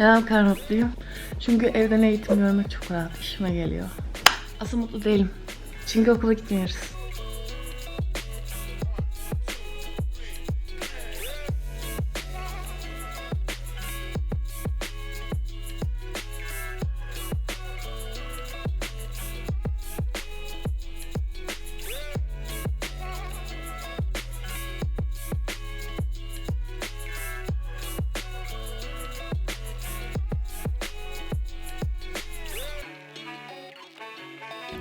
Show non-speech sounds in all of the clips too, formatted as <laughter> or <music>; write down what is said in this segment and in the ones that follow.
Neden kadar mutluyum? Çünkü evden eğitim görmek çok rahat. işime geliyor. Asıl mutlu değilim. Çünkü okula gitmiyoruz.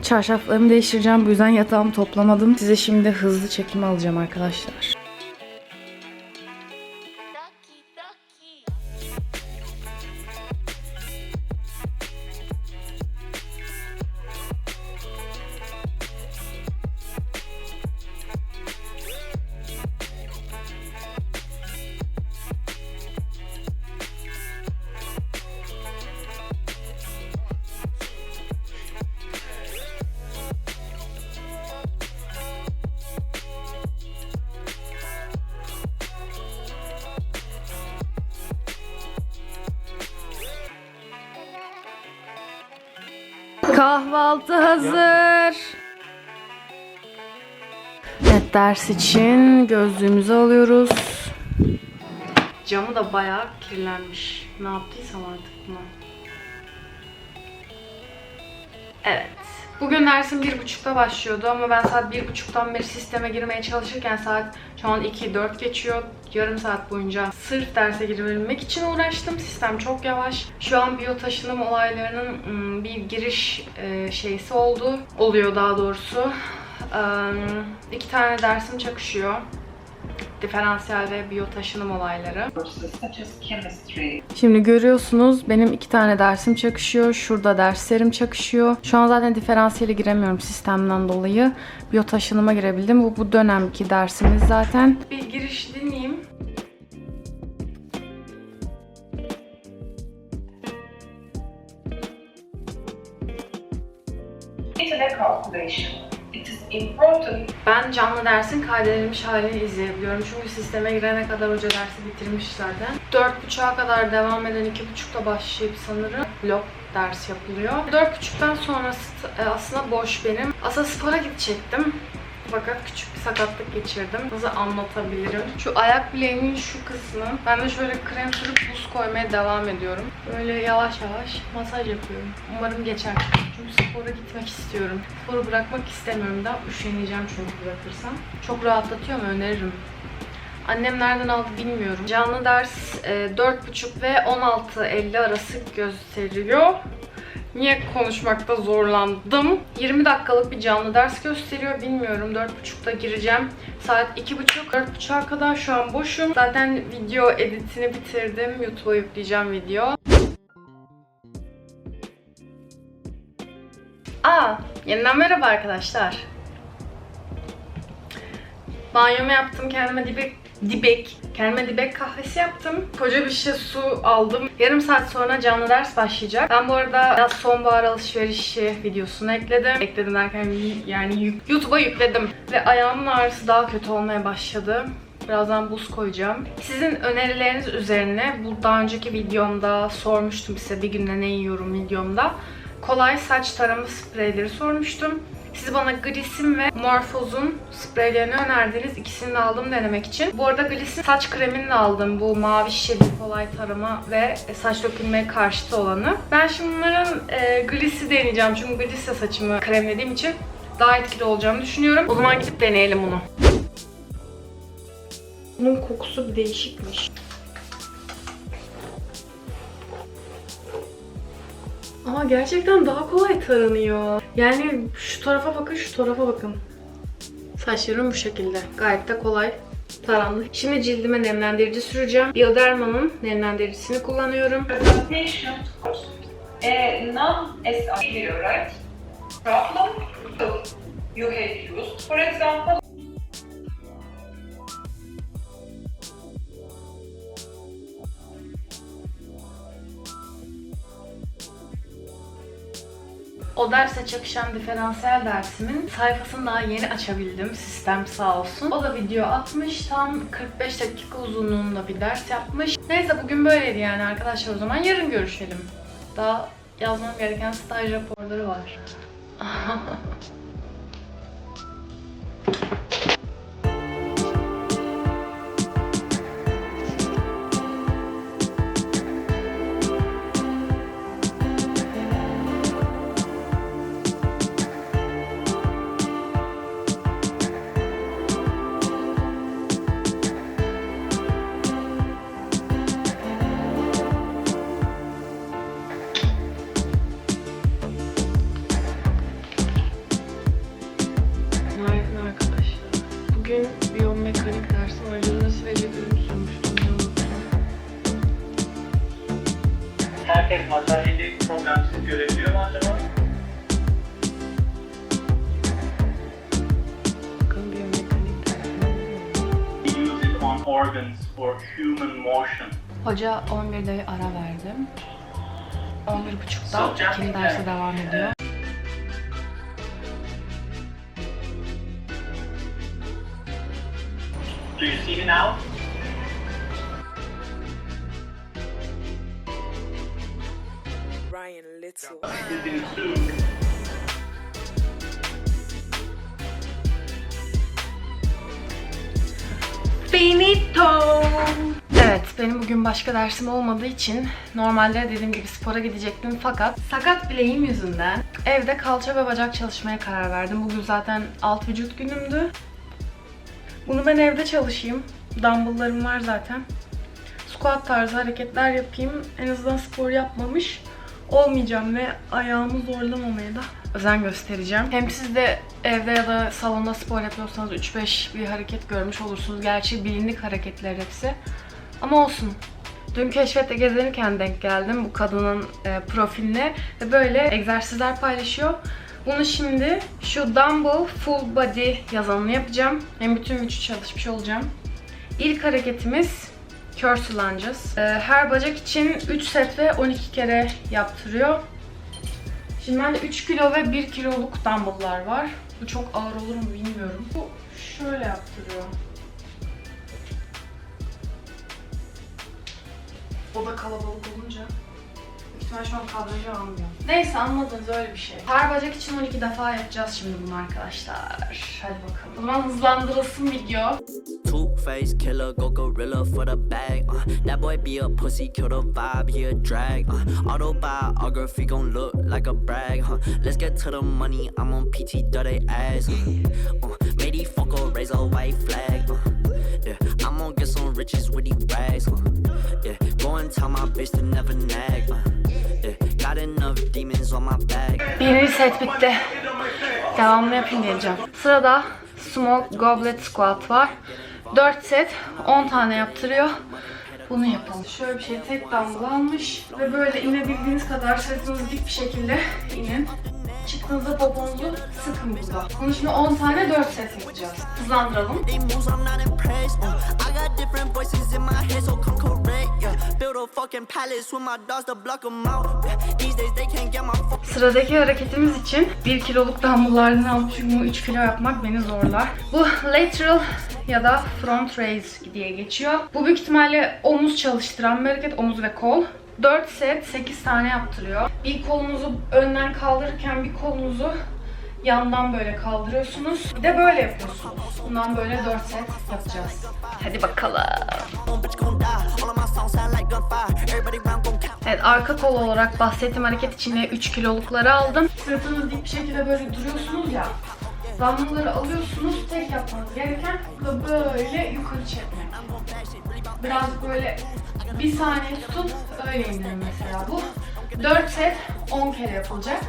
Çarşaflarımı değiştireceğim. Bu yüzden yatağımı toplamadım. Size şimdi hızlı çekim alacağım arkadaşlar. Kahvaltı hazır. Evet ders için gözlüğümüzü alıyoruz. Camı da bayağı kirlenmiş. Ne yaptıysam artık buna. Evet. Bugün dersim bir buçukta başlıyordu ama ben saat bir buçuktan beri sisteme girmeye çalışırken saat şu an 2-4 geçiyor. Yarım saat boyunca sırf derse girebilmek için uğraştım. Sistem çok yavaş. Şu an biyo taşınım olaylarının ım, bir giriş e, şeysi oldu. Oluyor daha doğrusu. İki tane dersim çakışıyor. Diferansiyel ve biyo taşınım olayları. Şimdi görüyorsunuz benim iki tane dersim çakışıyor. Şurada derslerim çakışıyor. Şu an zaten diferansiyele giremiyorum sistemden dolayı. Biyo taşınıma girebildim. Bu bu dönemki dersimiz zaten. Bir giriş dinleyeyim. internet calculation. İmportant Ben canlı dersin kaydedilmiş halini izleyebiliyorum. Çünkü sisteme girene kadar hoca dersi bitirmiş zaten. 4.30'a kadar devam eden 2.30'da başlayıp sanırım blok ders yapılıyor. 4.30'dan sonrası e, aslında boş benim. Aslında spora gidecektim. Fakat küçük bir sakatlık geçirdim. Nasıl anlatabilirim? Şu ayak bileğimin şu kısmı. Ben de şöyle krem sürüp buz koymaya devam ediyorum. Böyle yavaş yavaş masaj yapıyorum. Umarım geçer. Çünkü spora gitmek istiyorum. Sporu bırakmak istemiyorum da. Üşeneceğim çünkü bırakırsam. Çok rahatlatıyor mu? Öneririm. Annem nereden aldı bilmiyorum. Canlı ders e, 4.30 ve 16.50 arası gösteriyor. Niye konuşmakta zorlandım? 20 dakikalık bir canlı ders gösteriyor. Bilmiyorum. 4.30'da gireceğim. Saat 2.30. 4.30'a kadar şu an boşum. Zaten video editini bitirdim. YouTube'a yükleyeceğim video. Aa, yeniden merhaba arkadaşlar. Banyomu yaptım. Kendime dibek, dibek, kendime dibek kahvesi yaptım. Koca bir şişe su aldım. Yarım saat sonra canlı ders başlayacak. Ben bu arada biraz sonbahar alışverişi videosunu ekledim. Ekledim derken yani YouTube'a yükledim. Ve ayağımın ağrısı daha kötü olmaya başladı. Birazdan buz koyacağım. Sizin önerileriniz üzerine bu daha önceki videomda sormuştum size bir günde ne yiyorum videomda. Kolay saç tarama spreyleri sormuştum. Siz bana Glisim ve Morphos'un spreylerini önerdiniz. İkisini de aldım denemek için. Bu arada Glisim saç kremini de aldım. Bu mavi şişeli kolay tarama ve saç dökülmeye karşıtı olanı. Ben şimdi bunların e, Gliss'i deneyeceğim. Çünkü Gliss'le saçımı kremlediğim için daha etkili olacağını düşünüyorum. O zaman gidip deneyelim onu. Bunun kokusu bir değişikmiş. Ama gerçekten daha kolay taranıyor. Yani şu tarafa bakın, şu tarafa bakın. Saçlarım bu şekilde. Gayet de kolay tarandı. Şimdi cildime nemlendirici süreceğim. Bioderma'nın nemlendiricisini kullanıyorum. presentation. A non-SI right? Problem you have used, for example, O derse çakışan diferansiyel dersimin sayfasını daha yeni açabildim. Sistem sağ olsun. O da video atmış. Tam 45 dakika uzunluğunda bir ders yapmış. Neyse bugün böyleydi yani arkadaşlar o zaman. Yarın görüşelim. Daha yazmam gereken staj raporları var. <laughs> organs for human motion. Hoca 11'de ara verdim. 11.30'da Sokacak ikinci derse devam ediyor. Do you see me now? Bugün başka dersim olmadığı için normalde dediğim gibi spora gidecektim fakat sakat bileğim yüzünden evde kalça ve bacak çalışmaya karar verdim. Bugün zaten alt vücut günümdü. Bunu ben evde çalışayım. Dumbbell'larım var zaten. Squat tarzı hareketler yapayım. En azından spor yapmamış olmayacağım ve ayağımı zorlamamaya da özen göstereceğim. Hem siz de evde ya da salonda spor yapıyorsanız 3-5 bir hareket görmüş olursunuz. Gerçi bilindik hareketler hepsi. Ama olsun. Dün keşfette gezinirken denk geldim bu kadının e, profiline ve böyle egzersizler paylaşıyor. Bunu şimdi şu dumbbell full body yazanını yapacağım. Hem bütün vücut çalışmış olacağım. İlk hareketimiz curl lunges. Ee, Her bacak için 3 set ve 12 kere yaptırıyor. Şimdi bende 3 kilo ve 1 kiloluk dumbbell'lar var. Bu çok ağır olur mu bilmiyorum. Bu şöyle yaptırıyor. O da kalabalık olunca ihtimal şu an kadrajı almıyor. Neyse anladınız öyle bir şey. Her bacak için 12 defa yapacağız şimdi bunu arkadaşlar. Hadi bakalım. O zaman hızlandırılsın video. Two face killer, go gorilla for the bag. Uh, that boy be a pussy, kill the vibe, he a drag. Uh, autobiography gon' look like a brag. Huh? Let's get to the money, I'm on PT dirty ass. Uh, uh, these fucker raise a white flag. Uh, yeah, I'm get some riches with these rags. Uh, yeah, go and tell my bitch to never nag. Uh, yeah, got enough demons on my back. Birinci set bitti. Devamlı yapayım geleceğim. Sırada small goblet squat var. 4 set 10 tane yaptırıyor. Bunu yapalım. Şöyle bir şey tek dumbbell almış ve böyle inebildiğiniz kadar sırtınızı dik bir şekilde inin. Çıktığınızda poponuzu sıkın burada. Bunu şimdi 10 tane 4 set yapacağız. Hızlandıralım. Sıradaki hareketimiz için 1 kiloluk dumbbelllardan almış çünkü bunu 3 kilo yapmak beni zorlar. Bu lateral ya da front raise diye geçiyor. Bu büyük ihtimalle omuz çalıştıran bir hareket, omuz ve kol. 4 set 8 tane yaptırıyor. Bir kolunuzu önden kaldırırken bir kolunuzu yandan böyle kaldırıyorsunuz. Bir de böyle yapıyorsunuz. Bundan böyle 4 set yapacağız. Hadi bakalım. Evet arka kol olarak bahsettiğim hareket için de 3 kilolukları aldım. Sırtınız dik bir şekilde böyle duruyorsunuz ya. Dumbbellları alıyorsunuz. Tek yapmanız gereken böyle yukarı çekmek. Biraz böyle bir saniye tutup öyle indirin mesela bu. 4 set 10 kere yapılacak.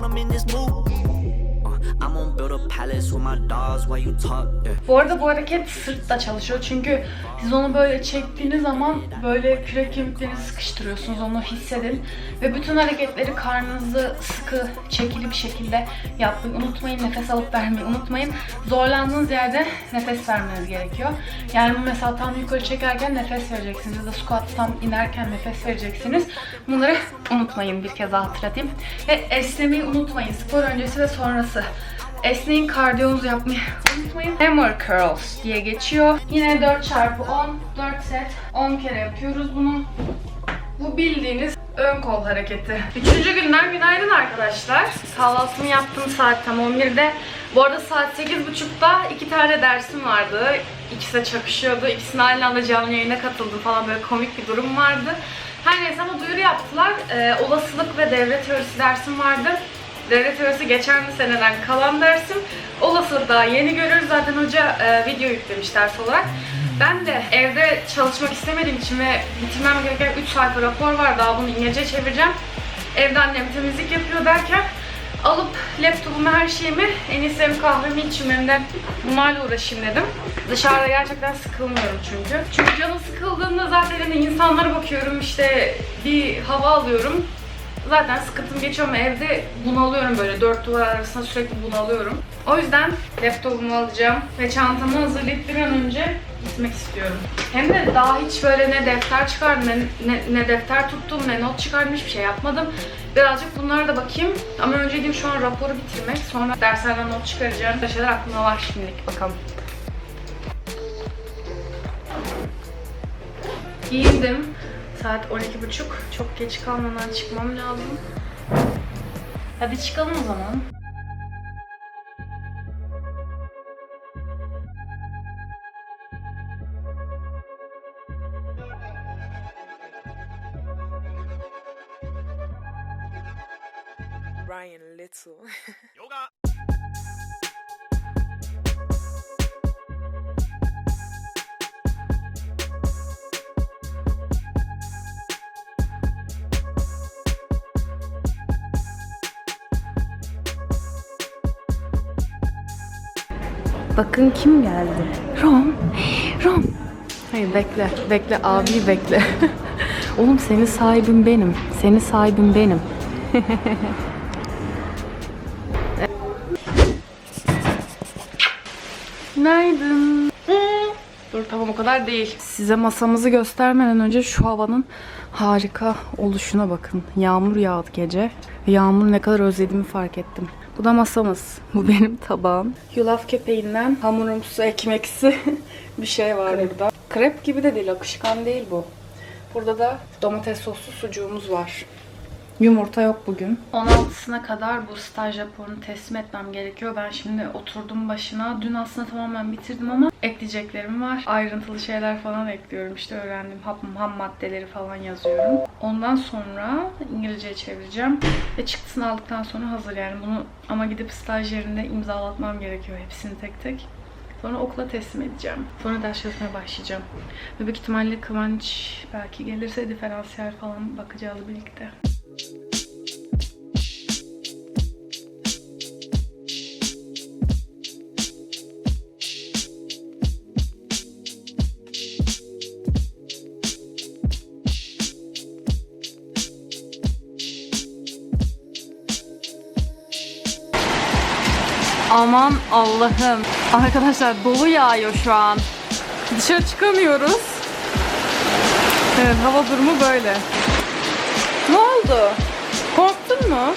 Bu arada bu hareket sırtla çalışıyor. Çünkü siz onu böyle çektiğiniz zaman böyle kürek kemiklerinizi sıkıştırıyorsunuz onu hissedin. Ve bütün hareketleri karnınızı sıkı çekili bir şekilde yapmayı unutmayın nefes alıp vermeyi unutmayın zorlandığınız yerde nefes vermeniz gerekiyor. Yani bu mesela tam yukarı çekerken nefes vereceksiniz ya da squat tam inerken nefes vereceksiniz. Bunları unutmayın bir kez hatırlatayım. Ve esnemeyi unutmayın spor öncesi ve sonrası Esneyin kardiyonuzu yapmayı unutmayın. Hammer curls diye geçiyor. Yine 4 çarpı 10, 4 set, 10 kere yapıyoruz bunu. Bu bildiğiniz ön kol hareketi. Üçüncü günden günaydın arkadaşlar. Kahvaltımı yaptım saat tam 11'de. Bu arada saat 8.30'da iki tane dersim vardı. İkisi de çakışıyordu. İkisine aynı anda canlı yayına katıldım falan böyle komik bir durum vardı. Her neyse ama duyuru yaptılar. Ee, olasılık ve devre teorisi dersim vardı. Devlet teorisi geçen seneden kalan dersim. Olasılık daha yeni görüyoruz. Zaten hoca e, video yüklemiş ders olarak. Ben de evde çalışmak istemediğim için ve bitirmem gereken 3 sayfa rapor var. Daha bunu İngilizce çevireceğim. Evde annem temizlik yapıyor derken alıp laptopumu her şeyimi en iyisi hem kahvemi içeyim hem de bunlarla uğraşayım dedim. Dışarıda gerçekten sıkılmıyorum çünkü. Çünkü canım sıkıldığında zaten hani insanlara bakıyorum işte bir hava alıyorum. Zaten sıkıntım geçiyor ama evde bunalıyorum böyle dört duvar arasında sürekli bunalıyorum. O yüzden laptopumu alacağım ve çantamı hazırlayıp bir an önce gitmek istiyorum. Hem de daha hiç böyle ne defter çıkardım, ne, ne, ne defter tuttum, ne not çıkardım hiçbir şey yapmadım. Birazcık bunlara da bakayım. Ama önceliğim şu an raporu bitirmek. Sonra derslerden not çıkaracağım. Bir şeyler aklımda var şimdilik. Bakalım. Giyindim. Saat 12.30. Çok geç kalmadan çıkmam lazım. Hadi çıkalım o zaman. Ryan Little. <laughs> Bakın kim geldi. Rom. Rom. Hayır bekle. Bekle abi bekle. <laughs> Oğlum senin sahibin benim. Senin sahibin benim. <laughs> Günaydın. Dur tamam o kadar değil. Size masamızı göstermeden önce şu havanın harika oluşuna bakın. Yağmur yağdı gece. Yağmur ne kadar özlediğimi fark ettim. Bu da masamız. Bu benim tabağım. Yulaf kepeğinden hamurumsu, ekmeksi <laughs> bir şey var burada. Krep gibi de değil, akışkan değil bu. Burada da domates soslu sucuğumuz var. Yumurta yok bugün. 16'sına kadar bu staj raporunu teslim etmem gerekiyor. Ben şimdi oturdum başına. Dün aslında tamamen bitirdim ama ekleyeceklerim var. Ayrıntılı şeyler falan ekliyorum. İşte öğrendiğim ham, ham maddeleri falan yazıyorum. Ondan sonra İngilizceye çevireceğim. Ve çıktısını aldıktan sonra hazır yani. Bunu ama gidip staj yerinde imzalatmam gerekiyor hepsini tek tek. Sonra okula teslim edeceğim. Sonra ders çalışmaya başlayacağım. Ve büyük ihtimalle Kıvanç belki gelirse diferansiyel falan bakacağız birlikte. Aman Allah'ım. Arkadaşlar dolu yağıyor şu an. Dışarı çıkamıyoruz. Evet hava durumu böyle. Oldu? Korktun mu?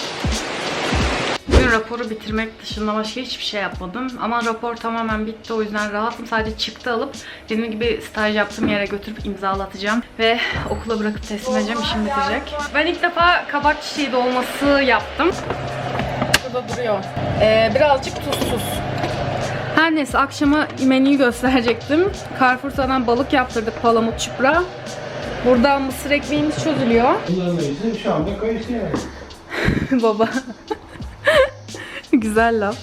Bugün raporu bitirmek dışında başka hiçbir şey yapmadım. Ama rapor tamamen bitti o yüzden rahatım. Sadece çıktı alıp dediğim gibi staj yaptığım yere götürüp imzalatacağım. Ve okula bırakıp teslim edeceğim. işim bitecek. Ben ilk defa kabak çiçeği dolması yaptım. Burada duruyor. Ee, birazcık tuzsuz. Her neyse akşama menüyü gösterecektim. Carrefour'dan balık yaptırdık palamut çupra. Burada mısır ekmeğimiz çözülüyor. Kullanmayızı şu anda kayısı yani. <laughs> Baba. <laughs> Güzel laf.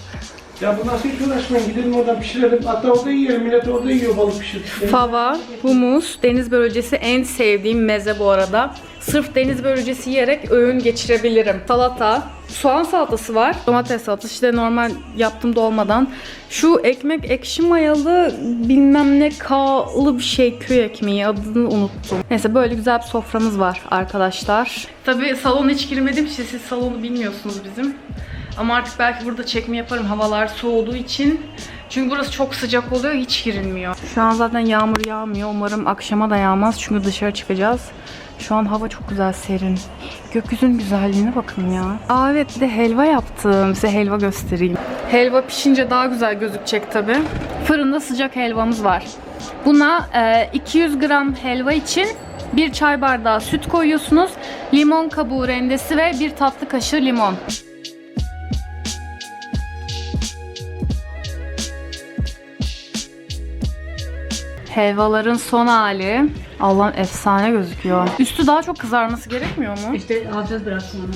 Ya bu nasıl hiç uğraşmayın gidelim oradan pişirelim. Hatta orada yiyelim millet orada yiyor balık pişirip. Fava, humus, deniz börülcesi en sevdiğim meze bu arada. Sırf deniz börülcesi yiyerek öğün geçirebilirim. Salata, soğan salatası var. Domates salatası işte normal yaptım dolmadan. Şu ekmek ekşi mayalı bilmem ne kağlı bir şey köy ekmeği adını unuttum. Neyse böyle güzel bir soframız var arkadaşlar. Tabii salona hiç girmedim için siz salonu bilmiyorsunuz bizim. Ama artık belki burada çekme yaparım havalar soğuduğu için. Çünkü burası çok sıcak oluyor hiç girilmiyor. Şu an zaten yağmur yağmıyor. Umarım akşama da yağmaz çünkü dışarı çıkacağız. Şu an hava çok güzel serin. Gökyüzünün güzelliğine bakın ya. Aa evet bir de helva yaptım. Size helva göstereyim. Helva pişince daha güzel gözükecek tabi. Fırında sıcak helvamız var. Buna e, 200 gram helva için bir çay bardağı süt koyuyorsunuz. Limon kabuğu rendesi ve bir tatlı kaşığı limon. Helvaların son hali. Allah'ım efsane gözüküyor. Üstü daha çok kızarması gerekmiyor mu? İşte alacağız biraz sonra.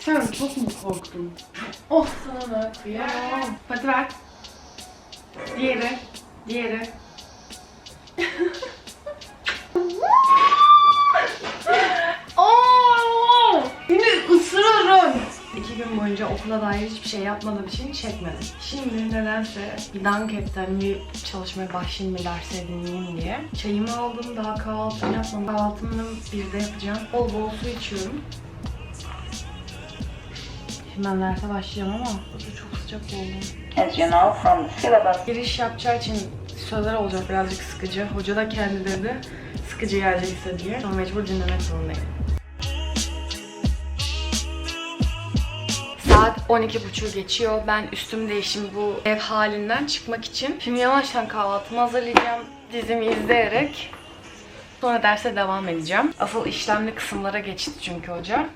Sen çok mu korktun? Oh sana da kıyamam. Hadi ver. Diğeri. Diğeri. <laughs> Oo! Yine ısırırım. İki gün boyunca okula dair hiçbir şey yapmadığım için çekmedim. Şimdi nedense bir dank etten bir çalışmaya başlayayım bir derse dinleyeyim diye. Çayımı aldım daha kahvaltımı yapmadım. Kahvaltımı birde yapacağım. Bol bol su içiyorum. Şimdi ben derse başlayacağım ama çok sıcak oldu. As you know from the syllabus, Giriş yapacağı için sözler olacak birazcık sıkıcı. Hoca da kendi dedi sıkıcı gelecekse diye. Ama mecbur dinlemek zorundayım. 12.30 geçiyor. Ben üstüm değişim bu ev halinden çıkmak için. Şimdi yavaştan kahvaltımı hazırlayacağım. Dizimi izleyerek. Sonra derse devam edeceğim. Asıl işlemli kısımlara geçti çünkü hoca.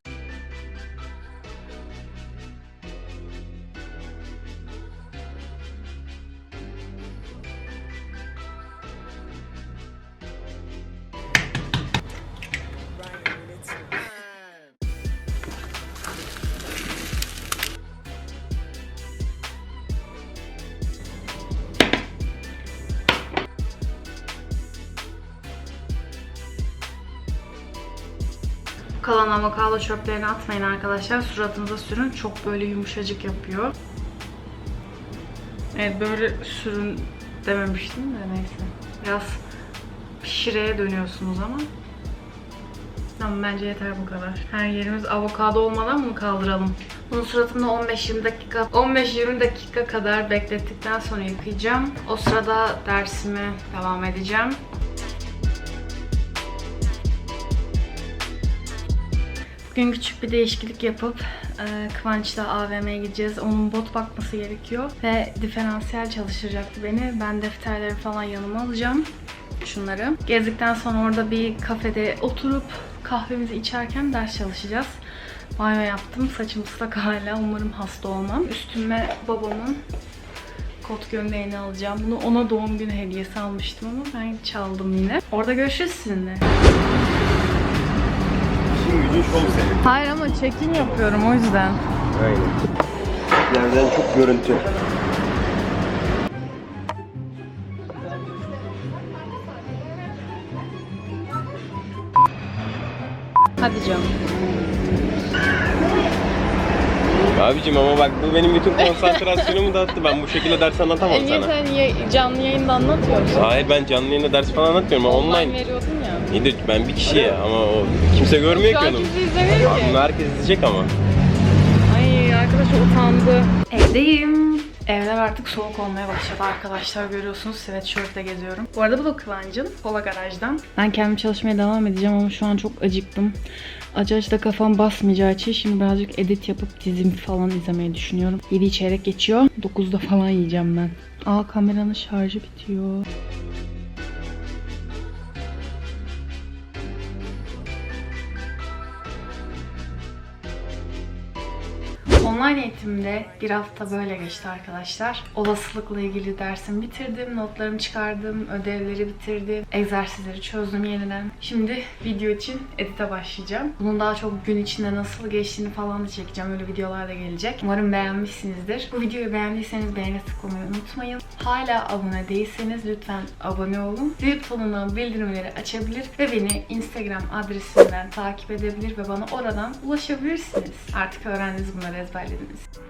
Kalan avokado çöplerini atmayın arkadaşlar. Suratınıza sürün. Çok böyle yumuşacık yapıyor. Evet böyle sürün dememiştim de neyse. Biraz şireye dönüyorsunuz ama. Tamam bence yeter bu kadar. Her yerimiz avokado olmadan mı kaldıralım? Bunu suratımda 15-20 dakika 15-20 dakika kadar beklettikten sonra yıkayacağım. O sırada dersime devam edeceğim. Bugün küçük bir değişiklik yapıp e, Kıvanç'la AVM'ye gideceğiz. Onun bot bakması gerekiyor. Ve diferansiyel çalıştıracaktı beni. Ben defterleri falan yanıma alacağım. Şunları. Gezdikten sonra orada bir kafede oturup kahvemizi içerken ders çalışacağız. Banyo yaptım. Saçım ıslak hala. Umarım hasta olmam. Üstüme babamın kot gömleğini alacağım. Bunu ona doğum günü hediyesi almıştım ama ben çaldım yine. Orada görüşürüz sizinle. İşin gücün şov senin. Hayır ama çekim yapıyorum o yüzden. Aynen. Nereden çok görüntü. Hadi canım. Abicim ama bak bu benim bütün konsantrasyonumu dağıttı. Ben bu şekilde ders anlatamam E niye sana. sen ya- canlı yayında anlatıyorsun? Hayır ben canlı yayında ders falan anlatmıyorum Online, online. veriyordun de ben bir kişiye ama o kimse görmüyor Şu ki an onu. kimse izlemiyor Abi bunu herkes izleyecek ama. Ay arkadaş utandı. Evdeyim. Evler artık soğuk olmaya başladı arkadaşlar görüyorsunuz sweatshirtle geziyorum. Bu arada bu da Kıvancın Pola Garaj'dan. Ben kendim çalışmaya devam edeceğim ama şu an çok acıktım. Acı acı da kafam basmayacağı için şimdi birazcık edit yapıp dizimi falan izlemeyi düşünüyorum. 7 çeyrek geçiyor. 9'da falan yiyeceğim ben. Aa kameranın şarjı bitiyor. Online eğitimde bir hafta böyle geçti arkadaşlar. Olasılıkla ilgili dersimi bitirdim, notlarımı çıkardım, ödevleri bitirdim, egzersizleri çözdüm yeniden. Şimdi video için edite başlayacağım. Bunun daha çok gün içinde nasıl geçtiğini falan da çekeceğim. Öyle videolar da gelecek. Umarım beğenmişsinizdir. Bu videoyu beğendiyseniz beğeni tıklamayı unutmayın. Hala abone değilseniz lütfen abone olun. Zil butonundan bildirimleri açabilir ve beni Instagram adresimden takip edebilir ve bana oradan ulaşabilirsiniz. Artık öğrendiniz bunları değerlerimiz.